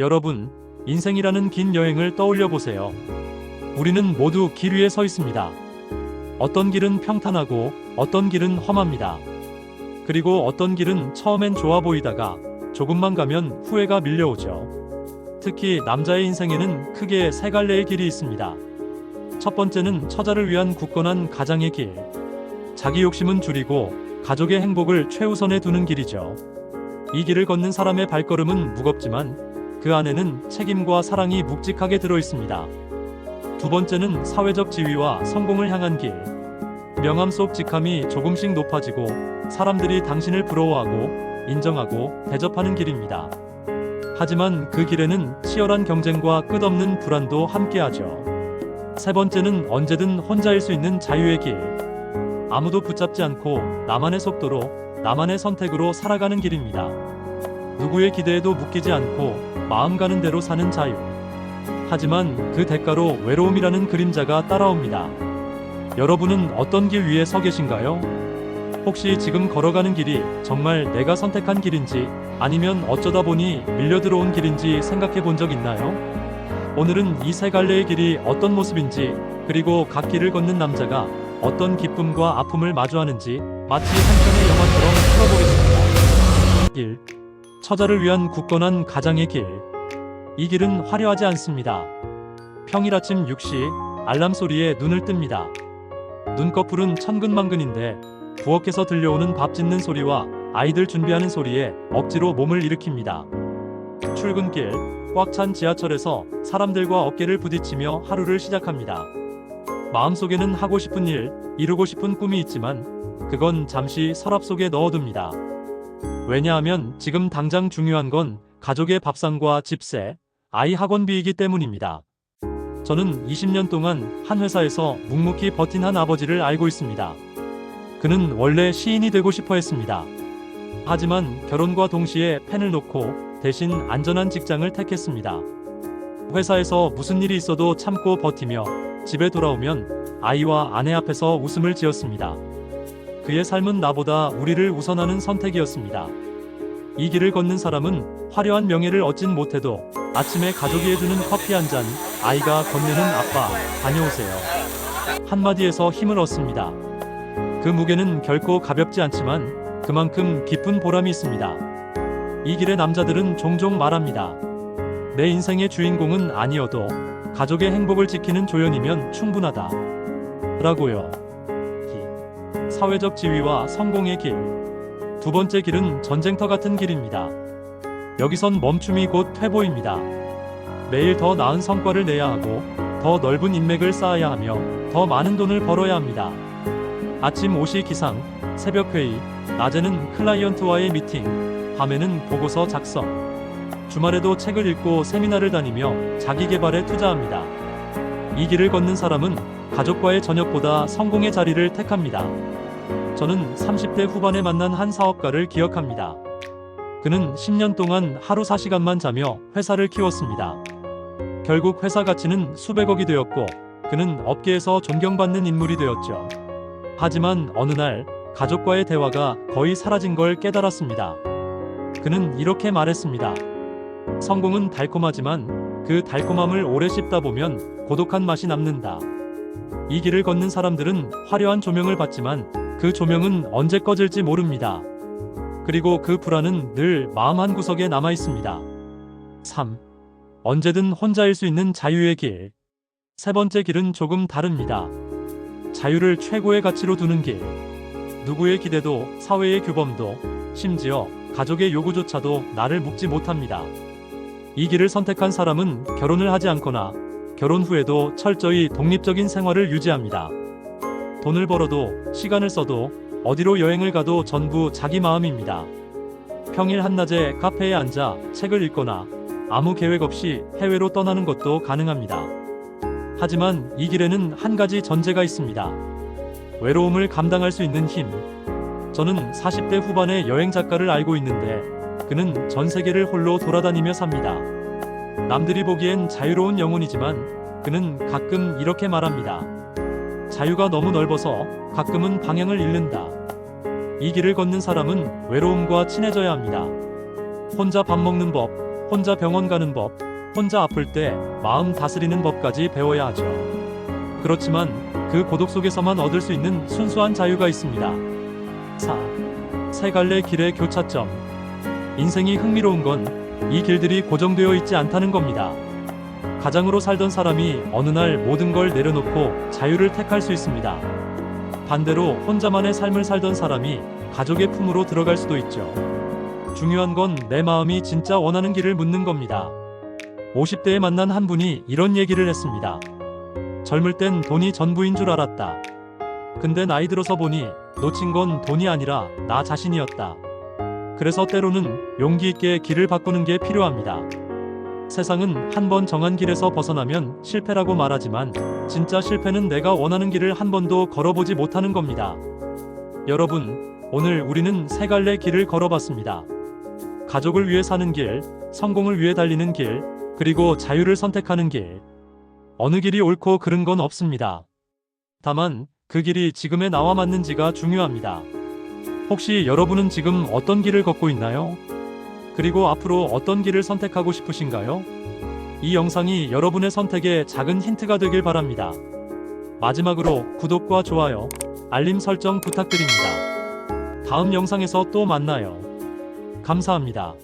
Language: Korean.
여러분, 인생이라는 긴 여행을 떠올려 보세요. 우리는 모두 길 위에 서 있습니다. 어떤 길은 평탄하고 어떤 길은 험합니다. 그리고 어떤 길은 처음엔 좋아 보이다가 조금만 가면 후회가 밀려오죠. 특히 남자의 인생에는 크게 세 갈래의 길이 있습니다. 첫 번째는 처자를 위한 굳건한 가장의 길. 자기 욕심은 줄이고 가족의 행복을 최우선에 두는 길이죠. 이 길을 걷는 사람의 발걸음은 무겁지만 그 안에는 책임과 사랑이 묵직하게 들어 있습니다. 두 번째는 사회적 지위와 성공을 향한 길. 명함 속 직함이 조금씩 높아지고 사람들이 당신을 부러워하고 인정하고 대접하는 길입니다. 하지만 그 길에는 치열한 경쟁과 끝없는 불안도 함께하죠. 세 번째는 언제든 혼자일 수 있는 자유의 길. 아무도 붙잡지 않고 나만의 속도로 나만의 선택으로 살아가는 길입니다. 누구의 기대에도 묶이지 않고 마음 가는 대로 사는 자유. 하지만 그 대가로 외로움이라는 그림자가 따라옵니다. 여러분은 어떤 길 위에 서 계신가요? 혹시 지금 걸어가는 길이 정말 내가 선택한 길인지 아니면 어쩌다 보니 밀려 들어온 길인지 생각해 본 적 있나요? 오늘은 이 세 갈래의 길이 어떤 모습인지 그리고 각 길을 걷는 남자가 어떤 기쁨과 아픔을 마주하는지 마치 한 편의 영화처럼 풀어보겠습니다. 길. 처자를 위한 굳건한 가장의 길. 이 길은 화려하지 않습니다. 평일 아침 6시 알람 소리에 눈을 뜹니다. 눈꺼풀은 천근만근인데 부엌에서 들려오는 밥 짓는 소리와 아이들 준비하는 소리에 억지로 몸을 일으킵니다. 출근길, 꽉 찬 지하철에서 사람들과 어깨를 부딪히며 하루를 시작합니다. 마음속에는 하고 싶은 일, 이루고 싶은 꿈이 있지만 그건 잠시 서랍 속에 넣어둡니다. 왜냐하면 지금 당장 중요한 건 가족의 밥상과 집세, 아이 학원비이기 때문입니다. 저는 20년 동안 한 회사에서 묵묵히 버틴 한 아버지를 알고 있습니다. 그는 원래 시인이 되고 싶어 했습니다. 하지만 결혼과 동시에 펜을 놓고 대신 안전한 직장을 택했습니다. 회사에서 무슨 일이 있어도 참고 버티며 집에 돌아오면 아이와 아내 앞에서 웃음을 지었습니다. 그의 삶은 나보다 우리를 우선하는 선택이었습니다. 이 길을 걷는 사람은 화려한 명예를 얻진 못해도 아침에 가족이 해주는 커피 한 잔, 아이가 건네는 아빠, 다녀오세요. 한마디에서 힘을 얻습니다. 그 무게는 결코 가볍지 않지만 그만큼 깊은 보람이 있습니다. 이 길의 남자들은 종종 말합니다. 내 인생의 주인공은 아니어도 가족의 행복을 지키는 조연이면 충분하다. 라고요. 기. 사회적 지위와 성공의 길. 두 번째 길은 전쟁터 같은 길입니다. 여기선 멈춤이 곧 퇴보입니다. 매일 더 나은 성과를 내야 하고 더 넓은 인맥을 쌓아야 하며 더 많은 돈을 벌어야 합니다. 아침 5시 기상, 새벽 회의, 낮에는 클라이언트와의 미팅, 밤에는 보고서 작성. 주말에도 책을 읽고 세미나를 다니며 자기 개발에 투자합니다. 이 길을 걷는 사람은 가족과의 저녁보다 성공의 자리를 택합니다. 저는 30대 후반에 만난 한 사업가를 기억합니다. 그는 10년 동안 하루 4시간만 자며 회사를 키웠습니다. 결국 회사 가치는 수백억이 되었고 그는 업계에서 존경받는 인물이 되었죠. 하지만 어느 날 가족과의 대화가 거의 사라진 걸 깨달았습니다. 그는 이렇게 말했습니다. 성공은 달콤하지만 그 달콤함을 오래 씹다 보면 고독한 맛이 남는다. 이 길을 걷는 사람들은 화려한 조명을 받지만 그 조명은 언제 꺼질지 모릅니다. 그리고 그 불안은 늘 마음 한 구석에 남아 있습니다. 3. 언제든 혼자일 수 있는 자유의 길. 세 번째 길은 조금 다릅니다. 자유를 최고의 가치로 두는 길. 누구의 기대도, 사회의 규범도, 심지어 가족의 요구조차도 나를 묶지 못합니다. 이 길을 선택한 사람은 결혼을 하지 않거나 결혼 후에도 철저히 독립적인 생활을 유지합니다. 돈을 벌어도 시간을 써도 어디로 여행을 가도 전부 자기 마음입니다. 평일 한낮에 카페에 앉아 책을 읽거나 아무 계획 없이 해외로 떠나는 것도 가능합니다. 하지만 이 길에는 한 가지 전제가 있습니다. 외로움을 감당할 수 있는 힘. 저는 40대 후반의 여행 작가를 알고 있는데 그는 전 세계를 홀로 돌아다니며 삽니다. 남들이 보기엔 자유로운 영혼이지만 그는 가끔 이렇게 말합니다. 자유가 너무 넓어서 가끔은 방향을 잃는다. 이 길을 걷는 사람은 외로움과 친해져야 합니다. 혼자 밥 먹는 법, 혼자 병원 가는 법, 혼자 아플 때 마음 다스리는 법까지 배워야 하죠. 그렇지만 그 고독 속에서만 얻을 수 있는 순수한 자유가 있습니다. 4. 세 갈래 길의 교차점. 인생이 흥미로운 건 이 길들이 고정되어 있지 않다는 겁니다. 가장으로 살던 사람이 어느 날 모든 걸 내려놓고 자유를 택할 수 있습니다. 반대로 혼자만의 삶을 살던 사람이 가족의 품으로 들어갈 수도 있죠. 중요한 건 내 마음이 진짜 원하는 길을 묻는 겁니다. 50대에 만난 한 분이 이런 얘기를 했습니다. 젊을 땐 돈이 전부인 줄 알았다. 근데 나이 들어서 보니 놓친 건 돈이 아니라 나 자신이었다. 그래서 때로는 용기 있게 길을 바꾸는 게 필요합니다. 세상은 한 번 정한 길에서 벗어나면 실패라고 말하지만 진짜 실패는 내가 원하는 길을 한 번도 걸어보지 못하는 겁니다. 여러분, 오늘 우리는 세 갈래 길을 걸어봤습니다. 가족을 위해 사는 길, 성공을 위해 달리는 길, 그리고 자유를 선택하는 길. 어느 길이 옳고 그른 건 없습니다. 다만 그 길이 지금의 나와 맞는지가 중요합니다. 혹시 여러분은 지금 어떤 길을 걷고 있나요? 그리고 앞으로 어떤 길을 선택하고 싶으신가요? 이 영상이 여러분의 선택에 작은 힌트가 되길 바랍니다. 마지막으로 구독과 좋아요, 알림 설정 부탁드립니다. 다음 영상에서 또 만나요. 감사합니다.